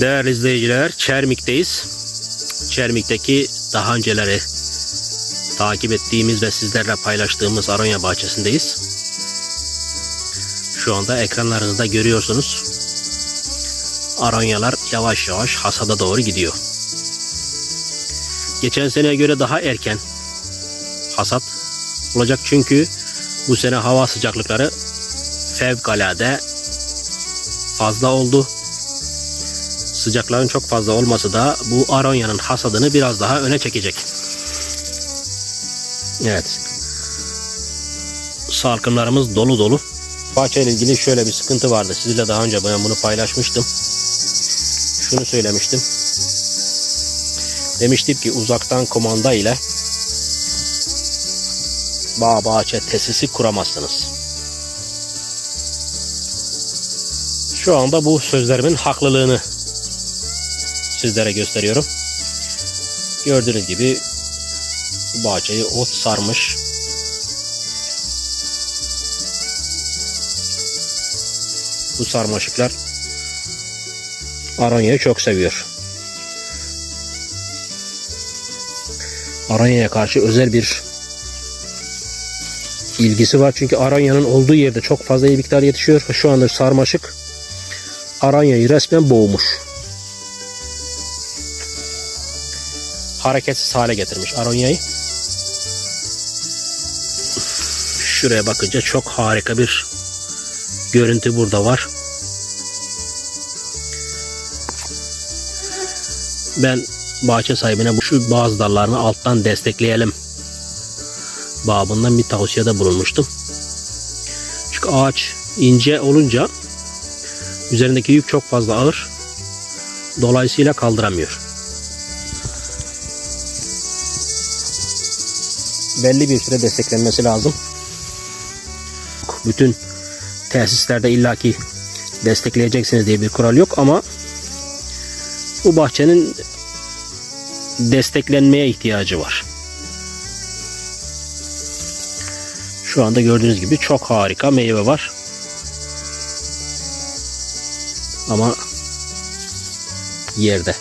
Değerli izleyiciler, Çermik'teyiz. Çermik'teki daha önceleri takip ettiğimiz ve sizlerle paylaştığımız Aronya bahçesindeyiz. Şu anda ekranlarınızda görüyorsunuz. Aronyalar yavaş yavaş hasada doğru gidiyor. Geçen seneye göre daha erken hasat olacak çünkü bu sene hava sıcaklıkları fevkalade fazla oldu. Sıcakların çok fazla olması da bu aronyanın hasadını biraz daha öne çekecek. Evet. Salkımlarımız dolu dolu. Bahçeyle ilgili şöyle bir sıkıntı vardı. Sizinle daha önce ben bunu paylaşmıştım. Şunu söylemiştim. Demiştim ki uzaktan kumanda ile bağ bahçe tesisi kuramazsınız. Şu anda bu sözlerimin haklılığını sizlere gösteriyorum. Gördüğünüz gibi bahçeyi ot sarmış. Bu sarmaşıklar Aronya'yı çok seviyor. Aronya'ya karşı özel bir ilgisi var. Çünkü Aranya'nın olduğu yerde çok fazla iyi miktar yetişiyor. Şu anda sarmaşık Aranya'yı resmen boğmuş. Hareketsiz hale getirmiş Aronya'yı. Şuraya bakınca çok harika bir görüntü burada var. Ben bahçe sahibine şu bazı dallarını alttan destekleyelim babından bir tavsiyede bulunmuştum. Çünkü ağaç ince olunca üzerindeki yük çok fazla ağır. Dolayısıyla kaldıramıyor. Belli bir süre desteklenmesi lazım. Bütün tesislerde illaki destekleyeceksiniz diye bir kural yok ama bu bahçenin desteklenmeye ihtiyacı var. Şu anda gördüğünüz gibi çok harika meyve var. Ama yerde.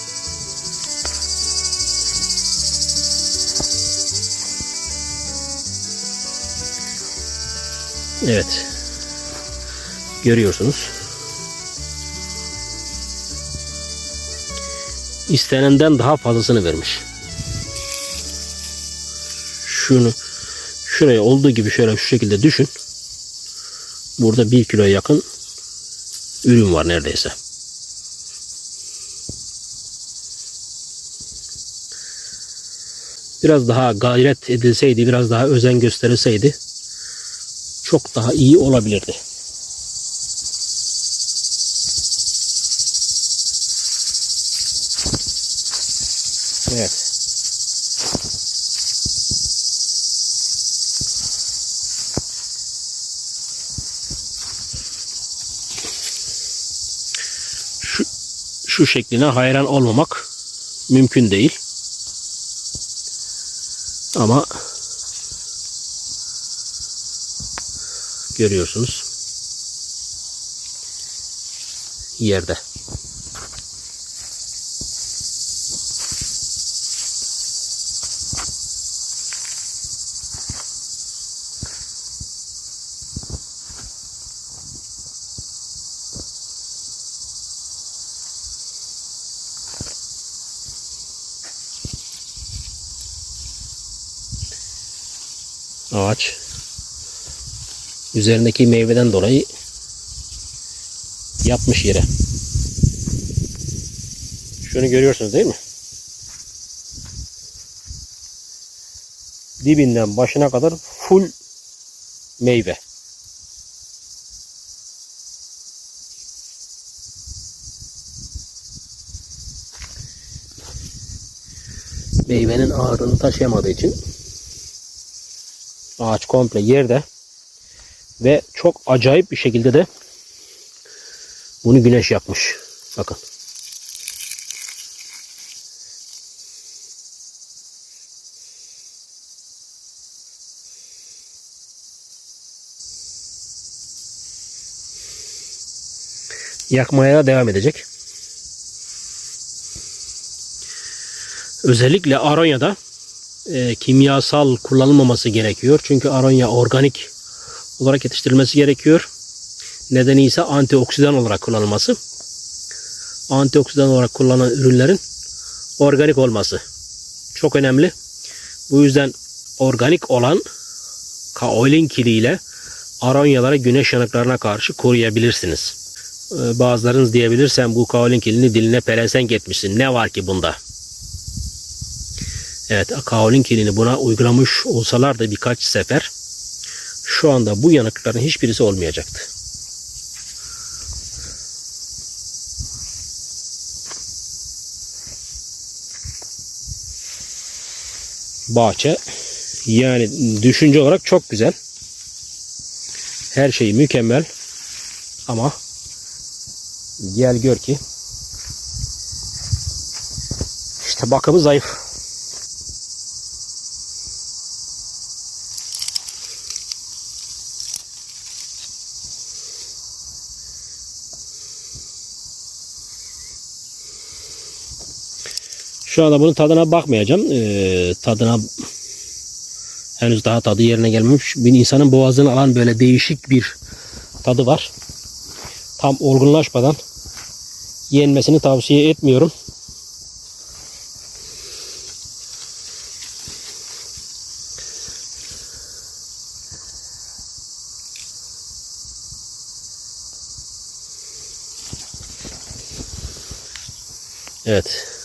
Evet. Görüyorsunuz. İstenenden daha fazlasını vermiş. Şunu şuraya olduğu gibi şöyle şu şekilde düşün. Burada bir kilo yakın ürün var neredeyse. Biraz daha gayret edilseydi, biraz daha özen gösterilseydi çok daha iyi olabilirdi. Evet. Şu, şu şekline hayran olmamak mümkün değil. Ama görüyorsunuz yerde. Ağaç üzerindeki meyveden dolayı yapmış yere. Şunu görüyorsunuz değil mi? Dibinden başına kadar full meyve. Meyvenin ağırlığını taşıyamadığı için ağaç komple yerde ve çok acayip bir şekilde de bunu güneş yapmış. Bakın. Yakmaya devam edecek. Özellikle Aronya'da e, kimyasal kullanılmaması gerekiyor. Çünkü Aronya organik olarak yetiştirilmesi gerekiyor. Nedeni ise antioksidan olarak kullanılması. Antioksidan olarak kullanılan ürünlerin organik olması çok önemli. Bu yüzden organik olan kaolin kiliyle aronyalara güneş yanıklarına karşı koruyabilirsiniz. Ee, Bazılarınız diyebilir sen bu kaolin kilini diline pelesenk etmişsin. Ne var ki bunda? Evet kaolin kilini buna uygulamış olsalar da birkaç sefer şu anda bu yanıkların hiçbirisi olmayacaktı. Bahçe yani düşünce olarak çok güzel. Her şey mükemmel. Ama gel gör ki işte bakımı zayıf. Şu anda bunun tadına bakmayacağım. Ee, tadına henüz daha tadı yerine gelmemiş. Bir insanın boğazını alan böyle değişik bir tadı var. Tam olgunlaşmadan yenmesini tavsiye etmiyorum. Evet.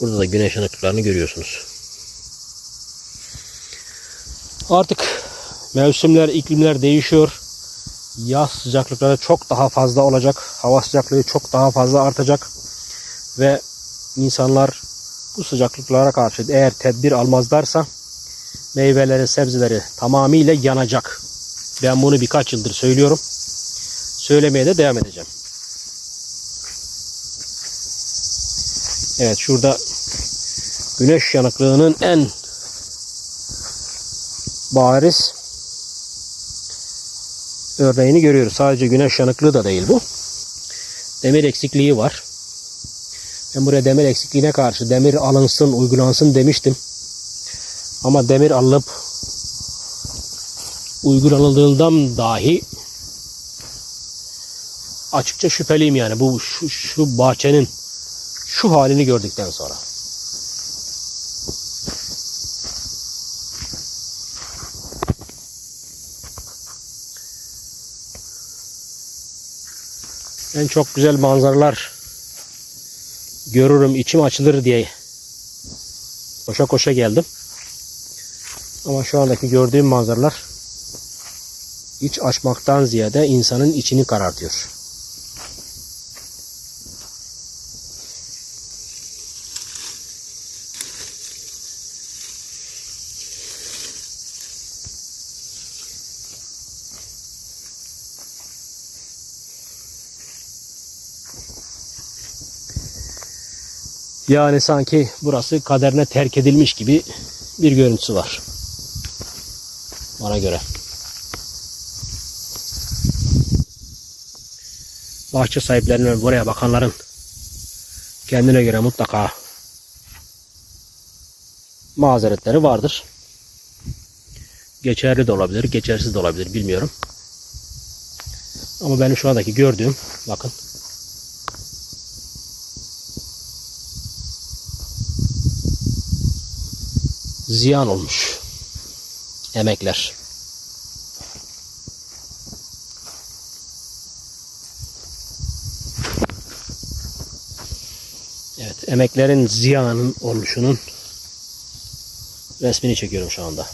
Burada da güneş yanıklarını görüyorsunuz. Artık mevsimler, iklimler değişiyor. Yaz sıcaklıkları çok daha fazla olacak. Hava sıcaklığı çok daha fazla artacak. Ve insanlar bu sıcaklıklara karşı eğer tedbir almazlarsa meyveleri, sebzeleri tamamıyla yanacak. Ben bunu birkaç yıldır söylüyorum. Söylemeye de devam edeceğim. Evet şurada güneş yanıklığının en bariz örneğini görüyoruz. Sadece güneş yanıklığı da değil bu. Demir eksikliği var. Ben buraya demir eksikliğine karşı demir alınsın, uygulansın demiştim. Ama demir alınıp uygulanıldığından dahi açıkça şüpheliyim yani bu şu, şu bahçenin şu halini gördükten sonra. En çok güzel manzaralar görürüm, içim açılır diye koşa koşa geldim. Ama şu andaki gördüğüm manzaralar iç açmaktan ziyade insanın içini karartıyor. Yani sanki burası kaderine terk edilmiş gibi bir görüntüsü var. Bana göre. Bahçe sahiplerinin buraya bakanların kendine göre mutlaka mazeretleri vardır. Geçerli de olabilir, geçersiz de olabilir bilmiyorum. Ama benim şu andaki gördüğüm bakın ziyan olmuş. Emekler. Evet, emeklerin ziyanın oluşunun resmini çekiyorum şu anda.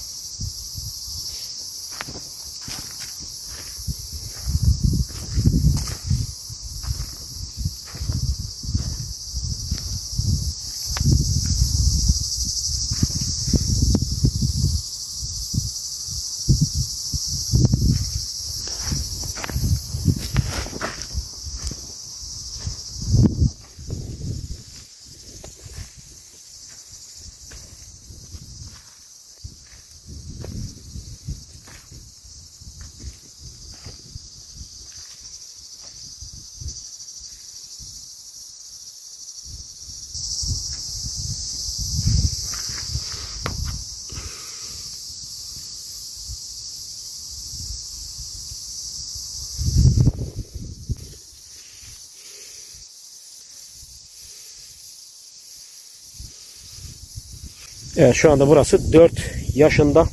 Evet şu anda burası 4 yaşında.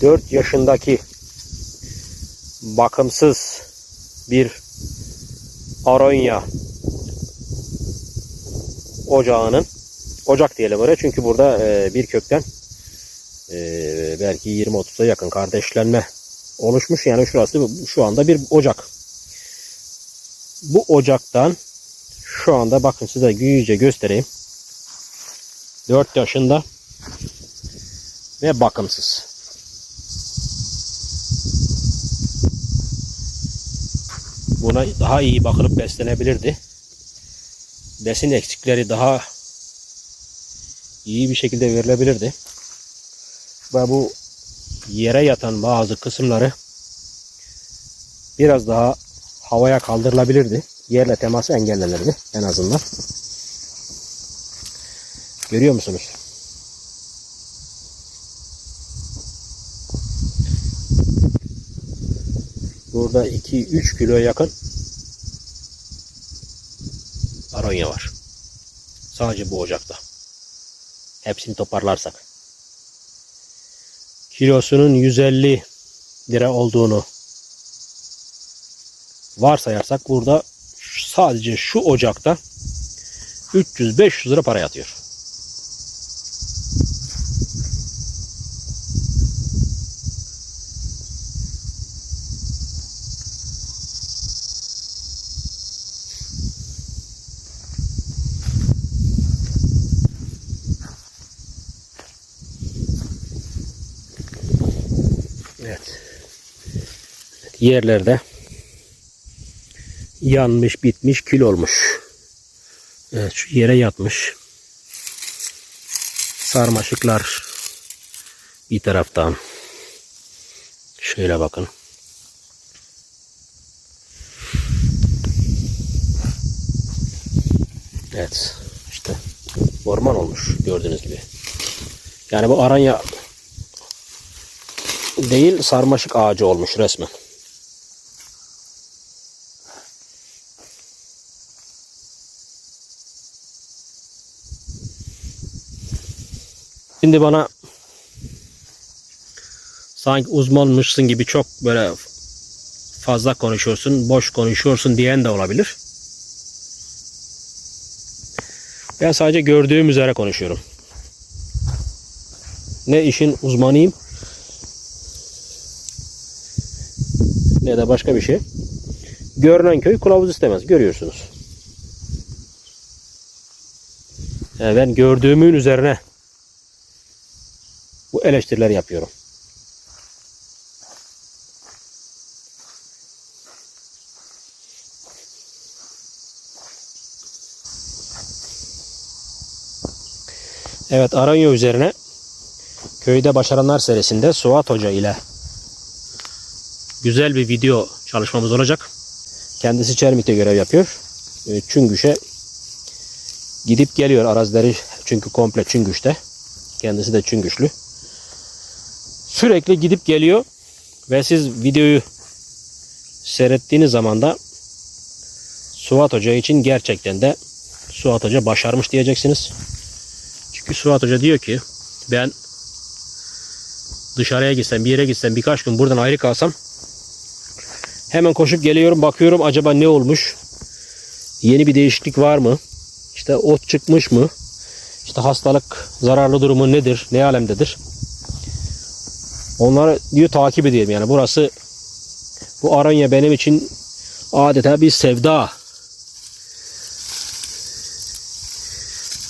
4 yaşındaki bakımsız bir aronya ocağının ocak diyelim oraya çünkü burada e, bir kökten e, belki 20-30'a yakın kardeşlenme oluşmuş yani şurası şu anda bir ocak. Bu ocaktan şu anda bakın size güyüce göstereyim. 4 yaşında ve bakımsız. Buna daha iyi bakılıp beslenebilirdi. Besin eksikleri daha iyi bir şekilde verilebilirdi. Ve bu yere yatan bazı kısımları biraz daha havaya kaldırılabilirdi. Yerle teması engellenirdi en azından. Görüyor musunuz? Burada 2-3 kilo yakın aronya var. Sadece bu ocakta. Hepsini toparlarsak. Kilosunun 150 lira olduğunu varsayarsak burada sadece şu ocakta 300-500 lira para yatıyor. Yerlerde yanmış, bitmiş, kül olmuş. Evet, şu yere yatmış. Sarmaşıklar bir taraftan. Şöyle bakın. Evet, işte orman olmuş gördüğünüz gibi. Yani bu aranya değil sarmaşık ağacı olmuş resmen. Şimdi bana sanki uzmanmışsın gibi çok böyle fazla konuşuyorsun, boş konuşuyorsun diyen de olabilir. Ben sadece gördüğüm üzere konuşuyorum. Ne işin uzmanıyım ne de başka bir şey. Görünen köy kılavuz istemez. Görüyorsunuz. Yani ben gördüğümün üzerine bu eleştiriler yapıyorum. Evet Aranyo üzerine köyde başaranlar serisinde Suat Hoca ile güzel bir video çalışmamız olacak. Kendisi Çermik'te görev yapıyor. E, Çüngüş'e gidip geliyor arazileri çünkü komple Çüngüş'te. Kendisi de Çüngüşlü. Sürekli gidip geliyor ve siz videoyu seyrettiğiniz zaman da Suat Hoca için gerçekten de Suat Hoca başarmış diyeceksiniz. Çünkü Suat Hoca diyor ki ben dışarıya gitsem bir yere gitsem birkaç gün buradan ayrı kalsam Hemen koşup geliyorum bakıyorum acaba ne olmuş? Yeni bir değişiklik var mı? İşte ot çıkmış mı? İşte hastalık zararlı durumu nedir? Ne alemdedir? Onları diyor takip edeyim yani burası bu Aranya benim için adeta bir sevda.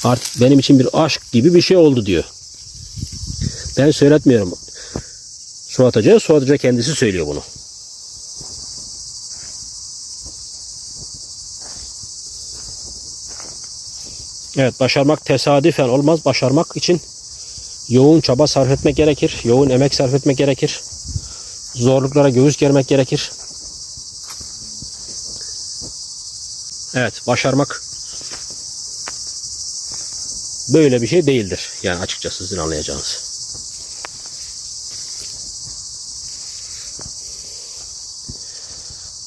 Artık benim için bir aşk gibi bir şey oldu diyor. Ben söyletmiyorum. Suat Hoca, Suat Hoca kendisi söylüyor bunu. Evet başarmak tesadüfen olmaz. Başarmak için yoğun çaba sarf etmek gerekir. Yoğun emek sarf etmek gerekir. Zorluklara göğüs germek gerekir. Evet başarmak böyle bir şey değildir. Yani açıkçası sizin anlayacağınız.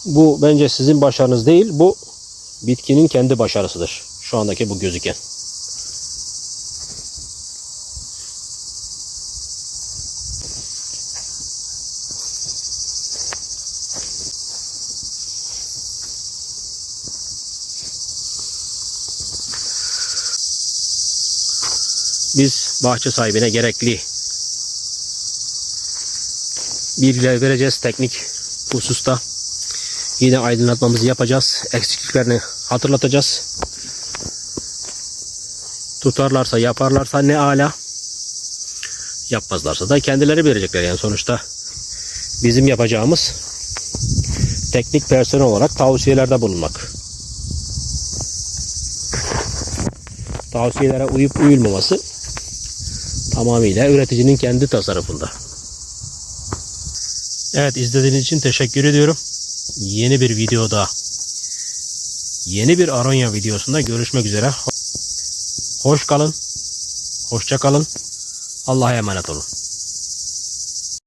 Bu bence sizin başarınız değil. Bu bitkinin kendi başarısıdır. Şu andaki bu gözüken. Biz bahçe sahibine gerekli bilgiler vereceğiz teknik hususta. Yine aydınlatmamızı yapacağız. Eksikliklerini hatırlatacağız. Tutarlarsa yaparlarsa ne ala. Yapmazlarsa da kendileri verecekler yani sonuçta. Bizim yapacağımız teknik personel olarak tavsiyelerde bulunmak. Tavsiyelere uyup uyulmaması tamamıyla üreticinin kendi tasarrufunda. Evet izlediğiniz için teşekkür ediyorum. Yeni bir videoda yeni bir Aronya videosunda görüşmek üzere. Hoş kalın. Hoşça kalın. Allah'a emanet olun.